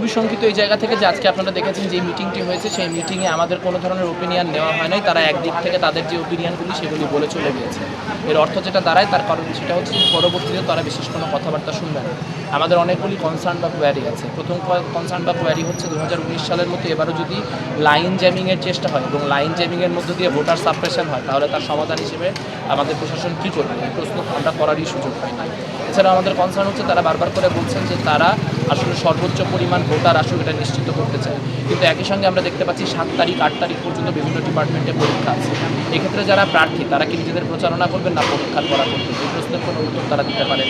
খুবই শঙ্কিত এই জায়গা থেকে যে আজকে আপনারা দেখেছেন যে মিটিংটি হয়েছে, সেই মিটিংয়ে আমাদের কোনো ধরনের ওপিনিয়ন নেওয়া হয় নাই। তারা একদিক থেকে তাদের যে ওপিনিয়নগুলি সেগুলি বলে চলে গিয়েছে। এর অর্থ যেটা দাঁড়ায়, তার কারণ সেটা হচ্ছে পরবর্তীতে তারা বিশেষ কোনো কথাবার্তা শুনবে না। আমাদের অনেকগুলি কনসার্ন বা কোয়ারি আছে। প্রথম কনসার্ন বা কোয়ারি হচ্ছে দু হাজার উনিশ সালের মতো এবারও যদি লাইন জ্যামিংয়ের চেষ্টা হয় এবং লাইন জ্যামিংয়ের মধ্য দিয়ে ভোটার সাপ্রেশন হয়, তাহলে তার সমাধান হিসেবে আমাদের প্রশাসন কী করবে? এই প্রশ্ন আমরা করারই সুযোগ পাই না এছাড়া আমাদের কনসার্ন হচ্ছে তারা বারবার করে বলছেন যে তারা আসলে সর্বোচ্চ পরিমাণ ভোটার আসলে এটা নিশ্চিত করতে চায় কিন্তু একই সঙ্গে আমরা দেখতে পাচ্ছি সাত তারিখ, আট তারিখ পর্যন্ত বিভিন্ন ডিপার্টমেন্টে পরীক্ষা আছে। এক্ষেত্রে যারা প্রার্থী, তারা কি নিজেদের প্রচারণা করবেন না পরীক্ষার করা করবেন? এই প্রশ্নের কোনো উত্তর তারা দিতে পারেন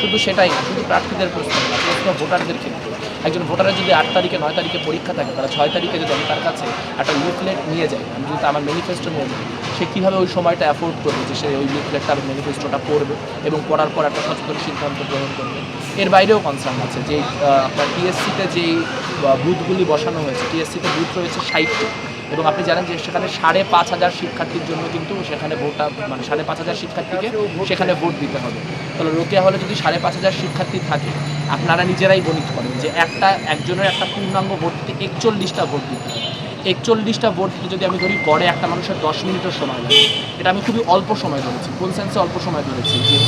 শুধু সেটাই শুধু প্রার্থীদের প্রশ্ন না, প্রশ্ন ভোটারদের ক্ষেত্রে। একজন ভোটারের যদি আট তারিখে, নয় তারিখে পরীক্ষা থাকে তারা ছয় তারিখে যদি আমি তার কাছে একটা লিফলেট নিয়ে যাই, আমি যদি আমার ম্যানিফেস্টো নিয়ে যাই, সে কীভাবে ওই সময়টা অ্যাফোর্ড করবে যে সে ওই লিফলেটটা ম্যানিফেস্টোটা পড়বে এবং পড়ার পর একটা সচেতন সিদ্ধান্ত গ্রহণ করবে? এর বাইরেও কনসার্ন আছে যে আপনার টিএসসিতে যেই বুথগুলি বসানো হয়েছে টিএসসিতে বুথ রয়েছে ষাটটি। এবং আপনি জানেন যে সেখানে সাড়ে পাঁচ হাজার শিক্ষার্থীর জন্য কিন্তু সেখানে ভোটটা মানে সাড়ে পাঁচ হাজার শিক্ষার্থীকে সেখানে ভোট দিতে হবে। তাহলে রোকেয়া হলে যদি সাড়ে পাঁচ হাজার শিক্ষার্থী থাকে, আপনারা নিজেরাই গণিত করেন যে একটা, একজনের একটা পূর্ণাঙ্গ ভোট দিতে একচল্লিশটা ভোট দিতে হবে। একচল্লিশটা ভোট দিতে যদি আমি ধরি, গড়ে একটা মানুষের দশ মিনিটের সময় লাগে। এটা আমি খুবই অল্প সময় ধরেছি কোন সেন্সে অল্প সময় ধরেছি যে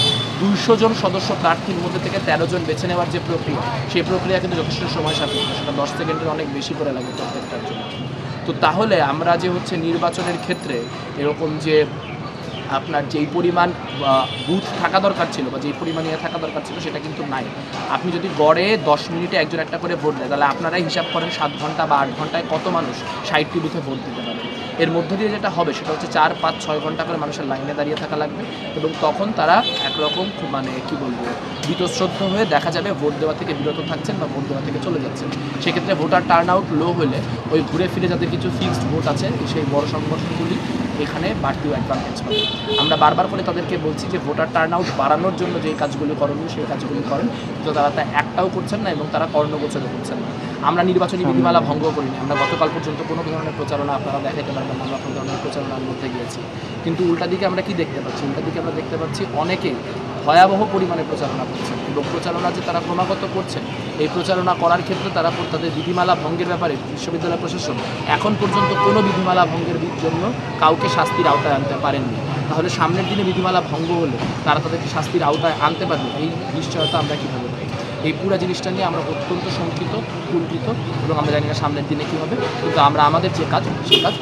দুইশো জন সদস্য প্রার্থীর মধ্যে থেকে তেরো জন বেছে নেওয়ার যে প্রক্রিয়া, সেই প্রক্রিয়া কিন্তু যথেষ্ট সময় সাপেক্ষ। সেটা দশ সেকেন্ডের অনেক বেশি করে লাগে প্রত্যেকটার জন্য। তো তাহলে আমরা যে হচ্ছে নির্বাচনের ক্ষেত্রে এরকম যে আপনার যেই পরিমাণ বুথ থাকা দরকার ছিল, বা যেই পরিমাণ ইয়ে থাকা দরকার ছিল, সেটা কিন্তু নাই। আপনি যদি গড়ে দশ মিনিটে একজন একটা করে ভোট দেয়, তাহলে আপনারাই হিসাব করেন সাত ঘণ্টা বা আট ঘন্টায় কত মানুষ ষাটটি বুথে ভোট দিতে পারে এর মধ্যে দিয়ে যেটা হবে সেটা হচ্ছে চার, পাঁচ, ছয় ঘণ্টা করে মানুষের লাইনে দাঁড়িয়ে থাকা লাগবে এবং তখন তারা একরকম মানে কি বলব বীতশ্রদ্ধ হয়ে দেখা যাবে ভোট দেওয়া থেকে বিরত থাকছেন বা ভোট দেওয়া থেকে চলে যাচ্ছেন। সেক্ষেত্রে ভোটার টার্ন আউট লো হলে ওই ঘুরে ফিরে যাদের কিছু ফিক্সড ভোট আছে, সেই বড় সংগঠনগুলি এখানে বাড়তিও অ্যাডভান্টেজ পাবে আমরা বারবার করে তাদেরকে বলছি যে ভোটার টার্ন আউট বাড়ানোর জন্য যে কাজগুলি করণীয় সেই কাজগুলি করেন কিন্তু তারা তা একটাও করছেন না এবং তারা কর্ণগোচরও করছেন না। আমরা নির্বাচনী বিধিমালা ভঙ্গ করিনি। আমরা গতকাল পর্যন্ত কোনো ধরনের প্রচারণা আপনারা দেখাতে পারবেন আমরা কোনো ধরনের প্রচারণার মধ্যে গিয়েছি। কিন্তু উল্টা দিকে আমরা কি দেখতে পাচ্ছি? উল্টা দিকে আমরা দেখতে পাচ্ছি অনেকে ভয়াবহ পরিমাণে প্রচারণা করছেন এবং প্রচারণা যে তারা ক্রমাগত করছেন এই প্রচারণা করার ক্ষেত্রে তারা তাদের বিধিমালা ভঙ্গের ব্যাপারে বিশ্ববিদ্যালয় প্রশাসন এখন পর্যন্ত কোনো বিধিমালা ভঙ্গের জন্য কাউকে শাস্তির আওতায় আনতে পারেননি। তাহলে সামনের দিনে বিধিমালা ভঙ্গ হলে তারা তাদেরকে শাস্তির আওতায় আনতে পারবে। এই নিশ্চয়তা আমরা কীভাবে পাই? এই পুরো জিনিসটা নিয়ে আমরা অত্যন্ত শঙ্কিত, কুণ্ঠিত এবং আমরা জানি না সামনের দিনে কী হবে। কিন্তু আমরা, আমাদের যে কাজ, সেই কাজ